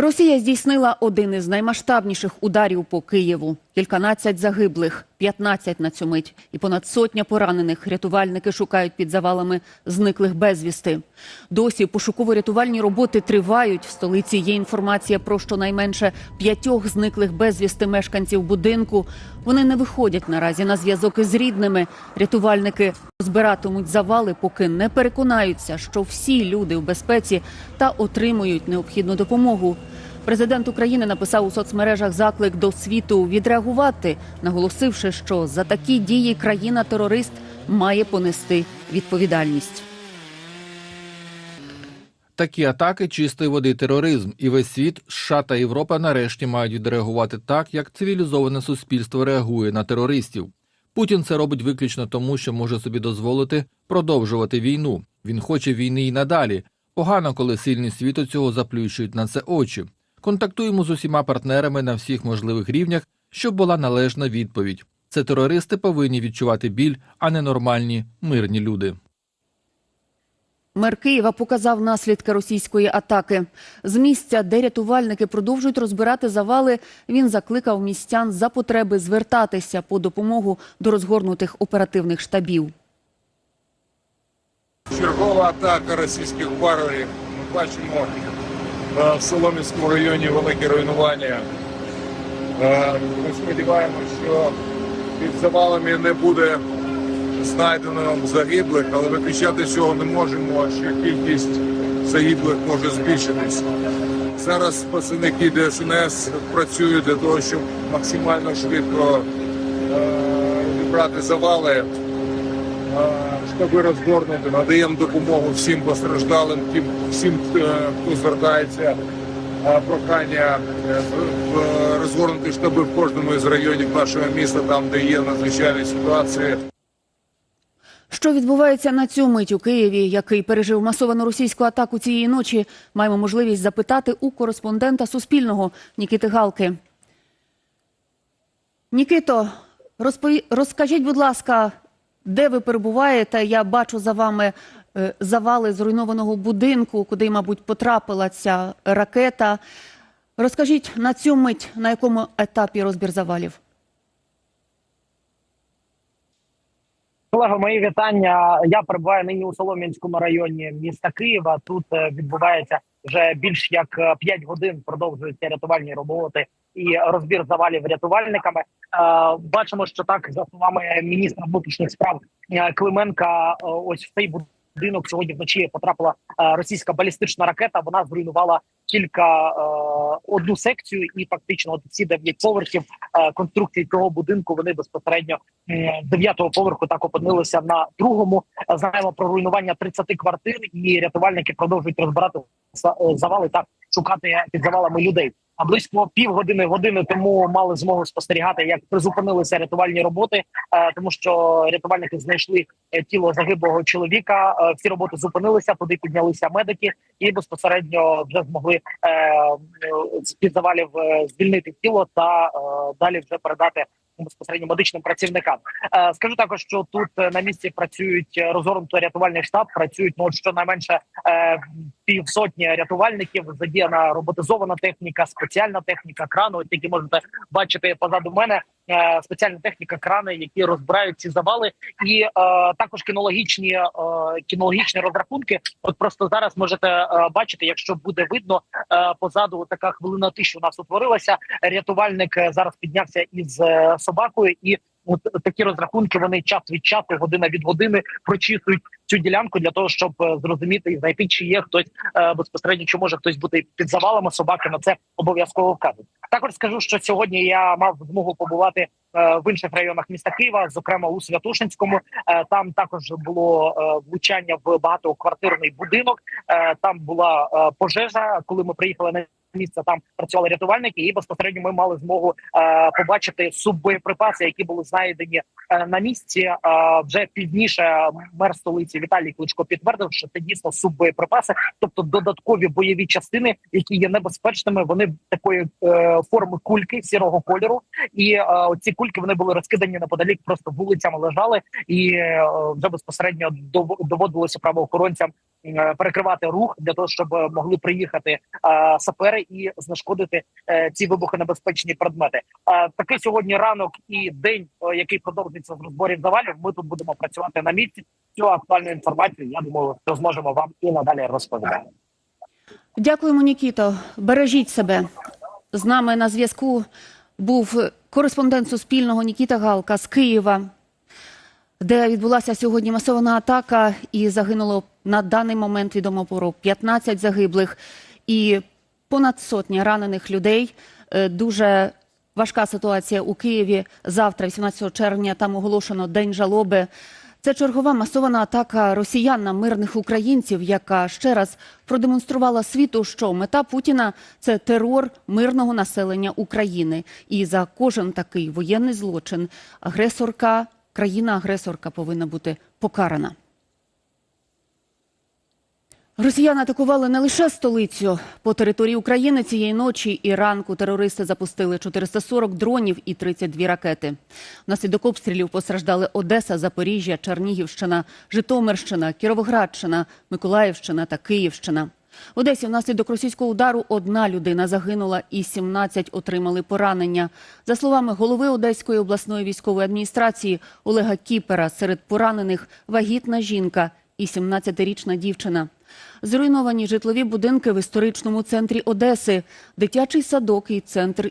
Росія здійснила один із наймасштабніших ударів по Києву. Кільканадцять загиблих, 15 на цю мить і понад сотня поранених. Рятувальники шукають під завалами зниклих безвісти. Досі пошуково-рятувальні роботи тривають. В столиці є інформація про щонайменше п'ятьох зниклих безвісти мешканців будинку. Вони не виходять наразі на зв'язок із рідними. Рятувальники збиратимуть завали, поки не переконаються, що всі люди в безпеці та отримують необхідну допомогу. Президент України написав у соцмережах заклик до світу відреагувати, наголосивши, що за такі дії країна-терорист має понести відповідальність. Такі атаки чистої води тероризм, і весь світ, США та Європа нарешті мають відреагувати так, як цивілізоване суспільство реагує на терористів. Путін це робить виключно тому, що може собі дозволити продовжувати війну. Він хоче війни і надалі. Погано, коли сильні світу цього заплющують на це очі. Контактуємо з усіма партнерами на всіх можливих рівнях, щоб була належна відповідь. Це терористи повинні відчувати біль, а не нормальні мирні люди. Мер Києва показав наслідки російської атаки. З місця, де рятувальники продовжують розбирати завали, він закликав містян за потреби звертатися по допомогу до розгорнутих оперативних штабів. Чергова атака російських варварів. Ми бачимо в Солом'янському районі велике руйнування. Е, Ми сподіваємося, що під завалами не буде знайдено загиблих, але виключати цього не можемо, що кількість загиблих може збільшитись. Зараз працівники ДСНС працюють для того, щоб максимально швидко е, зібрати завали штаби розгорнути, надаємо допомогу всім постраждалим, тим всім, е, хто звертається. Е, Прохання е, розгорнути штаби в кожному із районів нашого міста, там де є надзвичайні ситуації. Що відбувається на цю мить у Києві, який пережив масовану російську атаку цієї ночі, маємо можливість запитати у кореспондента Суспільного Нікіти Галки. Нікито, розпові... розкажіть, будь ласка, де ви перебуваєте? Я бачу за вами е, завали зруйнованого будинку, куди, мабуть, потрапила ця ракета. Розкажіть на цю мить, на якому етапі розбір завалів? Колего, мої вітання. Я перебуваю нині у Солом'янському районі міста Києва. Тут е, відбувається вже більш як 5 годин. Продовжуються рятувальні роботи і розбір завалів рятувальниками. Е, Бачимо, що так за словами міністра внутрішніх справ е, Клименка, е, ось в цей будинок сьогодні вночі потрапила російська балістична ракета. Вона зруйнувала кілька одну секцію, і фактично от всі дев'ять поверхів конструкції цього будинку вони безпосередньо дев'ятого поверху так опинилися на другому. Знаємо про руйнування 30 квартир, і рятувальники продовжують розбирати за- завали та шукати під завалами людей. А близько півгодини години тому мали змогу спостерігати, як призупинилися рятувальні роботи, е, тому що рятувальники знайшли е, тіло загиблого чоловіка. Е, Всі роботи зупинилися, туди піднялися медики і безпосередньо вже змогли з під завалів звільнити тіло та далі вже передати безпосередньо медичним працівникам. Е, Скажу також, що тут е, на місці працюють е, розгорнуто рятувальний штаб. Працюють ну щонайменше півсотні рятувальників. Задіяна роботизована техніка, спеціальна техніка крану. Які можете бачити позаду мене. Е, Спеціальна техніка, крани, які розбирають ці завали, і е, також кінологічні е, кінологічні розрахунки. От просто зараз можете е, бачити, якщо буде видно е, позаду, така хвилина тиші у нас утворилася. Рятувальник е, зараз піднявся із е, собакою, і от такі розрахунки вони час від часу, година від години прочісують цю ділянку для того, щоб е, зрозуміти і знайти, чи є хтось безпосередньо, чи може хтось бути під завалами собаки. На це обов'язково вказують. Також скажу, що сьогодні я мав змогу побувати. е, В інших районах міста Києва, зокрема у Святошинському, Е, там також було е, влучання в багатоквартирний будинок. Там була пожежа. Коли ми приїхали на місце, там працювали рятувальники, і безпосередньо ми мали змогу е, побачити суббоєприпаси, які були знайдені е, на місці. Е, Вже пізніше мер столиці Віталій Кличко підтвердив, що це дійсно суббоєприпаси, тобто додаткові бойові частини, які є небезпечними. Вони такої е, форми кульки сірого кольору, і е, ці кульки вони були розкидані неподалік, просто вулицями лежали, і е, вже безпосередньо дов- доводилося правоохоронцям перекривати рух для того, щоб е, могли приїхати е, сапери і знешкодити е, ці вибухонебезпечні предмети. Е, Такий сьогодні ранок і день, е, який продовжується з розборів завалів. Ми тут будемо працювати на місці. Цю актуальну інформацію я думаю, що зможемо вам і надалі розповідати. Дякуємо, Нікіто. Бережіть себе. З нами на зв'язку був кореспондент Суспільного Нікіта Галка з Києва, де відбулася сьогодні масована атака, і загинуло на даний момент відомо про 15 загиблих і понад сотня ранених людей. Е, Дуже важка ситуація у Києві. Завтра, 18 червня, там оголошено день жалоби. Це чергова масована атака росіян на мирних українців, яка ще раз продемонструвала світу, що мета Путіна це терор мирного населення України. І за кожен такий воєнний злочин агресорка, країна-агресорка повинна бути покарана. Росіяни атакували не лише столицю. По території України цієї ночі і ранку терористи запустили 440 дронів і 32 ракети. Внаслідок обстрілів постраждали Одеса, Запоріжжя, Чернігівщина, Житомирщина, Кіровоградщина, Миколаївщина та Київщина. В Одесі внаслідок російського удару одна людина загинула і 17 отримали поранення. За словами голови Одеської обласної військової адміністрації Олега Кіпера, серед поранених вагітна жінка і 17-річна дівчина. Зруйновані житлові будинки в історичному центрі Одеси, дитячий садок і центр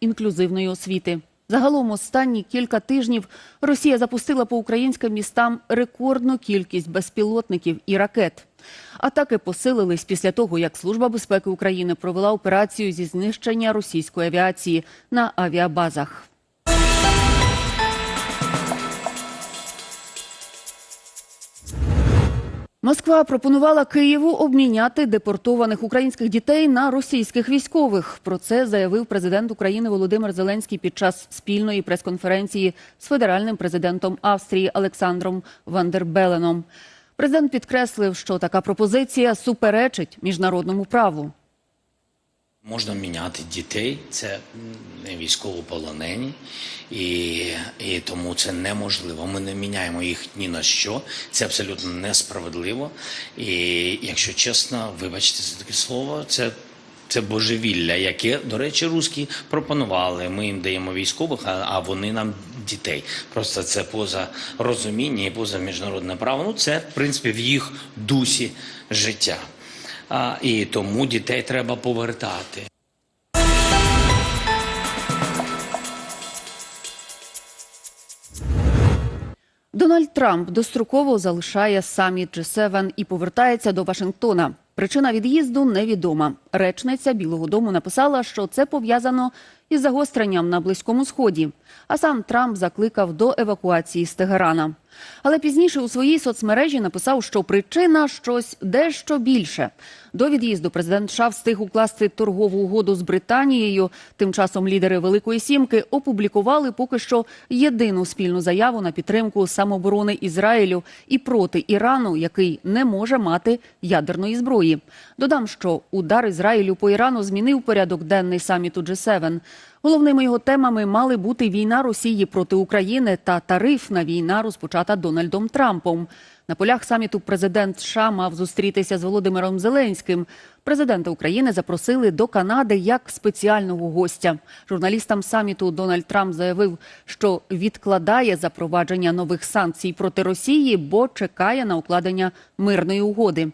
інклюзивної освіти. Загалом останні кілька тижнів Росія запустила по українським містам рекордну кількість безпілотників і ракет. Атаки посилились після того, як Служба безпеки України провела операцію зі знищення російської авіації на авіабазах. Москва пропонувала Києву обміняти депортованих українських дітей на російських військових. Про це заявив президент України Володимир Зеленський під час спільної прес-конференції з федеральним президентом Австрії Олександром Вандербеленом. Президент підкреслив, що така пропозиція суперечить міжнародному праву. Можна міняти дітей, це не військовополонені, і, і тому це неможливо. Ми не міняємо їх ні на що. Це абсолютно несправедливо. І якщо чесно, вибачте за таке слово, це. Це божевілля, яке, до речі, русські пропонували. Ми їм даємо військових, а, а вони нам дітей. Просто це поза розуміння і поза міжнародне право. Ну це в принципі в їх дусі життя. А, і тому дітей треба повертати. Дональд Трамп достроково залишає саміт G7 і повертається до Вашингтона. Причина від'їзду невідома. Речниця Білого Дому написала, що це пов'язано із загостренням на Близькому Сході. А сам Трамп закликав до евакуації з Тегерана. Але пізніше у своїй соцмережі написав, що причина щось дещо більше. До від'їзду президент США встиг укласти торгову угоду з Британією. Тим часом лідери Великої Сімки опублікували поки що єдину спільну заяву на підтримку самооборони Ізраїлю і проти Ірану, який не може мати ядерної зброї. Додам, що удар Ізраїлю по Ірану змінив порядок денний саміту G7. Головними його темами мали бути війна Росії проти України та тарифна війна, розпочата Дональдом Трампом. На полях саміту президент США мав зустрітися з Володимиром Зеленським. Президента України запросили до Канади як спеціального гостя. Журналістам саміту Дональд Трамп заявив, що відкладає запровадження нових санкцій проти Росії, бо чекає на укладення мирної угоди.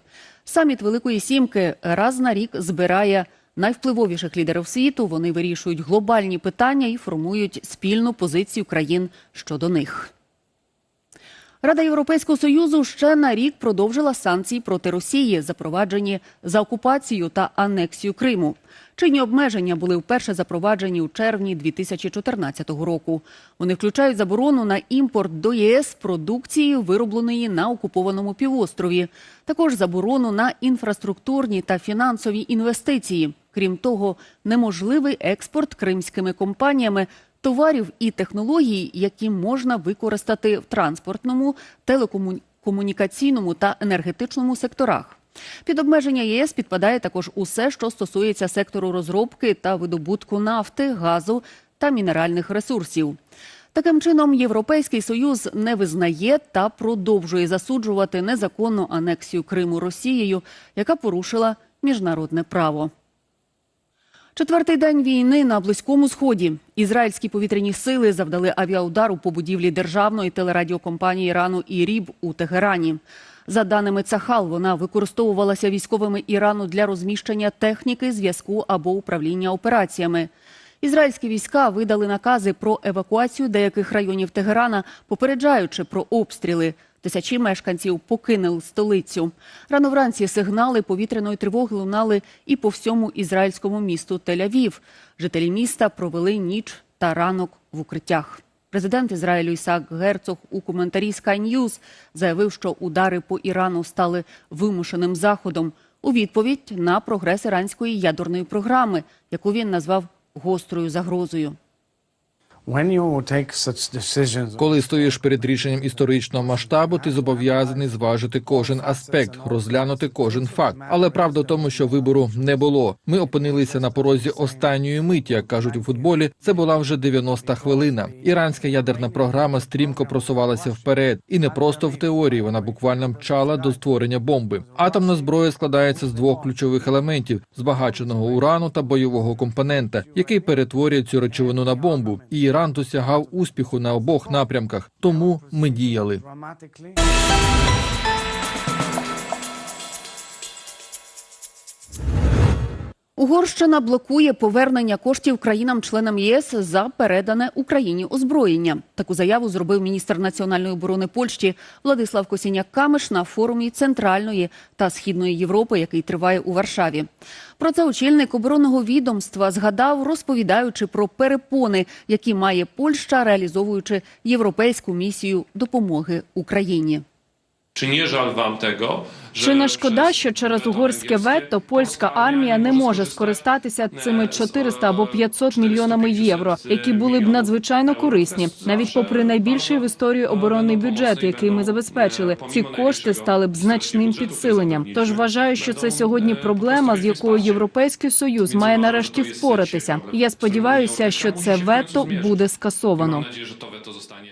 Саміт Великої Сімки раз на рік збирає найвпливовіших лідерів світу. Вони вирішують глобальні питання і формують спільну позицію країн щодо них. Рада Європейського союзу ще на рік продовжила санкції проти Росії, запроваджені за окупацію та анексію Криму. Чинні обмеження були вперше запроваджені у червні 2014 року. Вони включають заборону на імпорт до ЄС продукції, виробленої на окупованому півострові, також заборону на інфраструктурні та фінансові інвестиції. Крім того, неможливий експорт кримськими компаніями товарів і технологій, які можна використати в транспортному, телекомунікаційному та енергетичному секторах. Під обмеження ЄС підпадає також усе, що стосується сектору розробки та видобутку нафти, газу та мінеральних ресурсів. Таким чином, Європейський Союз не визнає та продовжує засуджувати незаконну анексію Криму Росією, яка порушила міжнародне право. Четвертий день війни на близькому сході. Ізраїльські повітряні сили завдали авіаудару по будівлі державної телерадіокомпанії Ірану Іріб у Тегерані. За даними Цахал, вона використовувалася військовими Ірану для розміщення техніки, зв'язку або управління операціями. Ізраїльські війська видали накази про евакуацію деяких районів Тегерана, попереджаючи про обстріли. Тисячі мешканців покинули столицю. Рано вранці сигнали повітряної тривоги лунали і по всьому ізраїльському місту Тель-Авів. Жителі міста провели ніч та ранок в укриттях. Президент Ізраїлю Ісаак Герцог у коментарі Sky News заявив, що удари по Ірану стали вимушеним заходом у відповідь на прогрес іранської ядерної програми, яку він назвав гострою загрозою. Коли стоїш перед рішенням історичного масштабу, ти зобов'язаний зважити кожен аспект, розглянути кожен факт. Але правда в тому, що вибору не було. Ми опинилися на порозі останньої миті, як кажуть у футболі. Це була вже 90-та хвилина. Іранська ядерна програма стрімко просувалася вперед, і не просто в теорії. Вона буквально мчала до створення бомби. Атомна зброя складається з двох ключових елементів: збагаченого урану та бойового компонента, який перетворює цю речовину на бомбу. І Іран досягав успіху на обох напрямках. Тому ми діяли. Угорщина блокує повернення коштів країнам-членам ЄС за передане Україні озброєння. Таку заяву зробив міністр національної оборони Польщі Владислав Косіняк-Камиш на форумі Центральної та Східної Європи, який триває у Варшаві. Про це очільник оборонного відомства згадав, розповідаючи про перепони, які має Польща, реалізовуючи європейську місію допомоги Україні. Чи не жаль вам tego, Чи не шкода, що через угорське вето польська армія не може скористатися цими 400 або 500 мільйонами євро, які були б надзвичайно корисні, навіть попри найбільший в історії оборонний бюджет, який ми забезпечили, ці кошти стали б значним підсиленням. Тож вважаю, що це сьогодні проблема, з якою європейський союз має нарешті впоратися. Я сподіваюся, що це вето буде скасовано.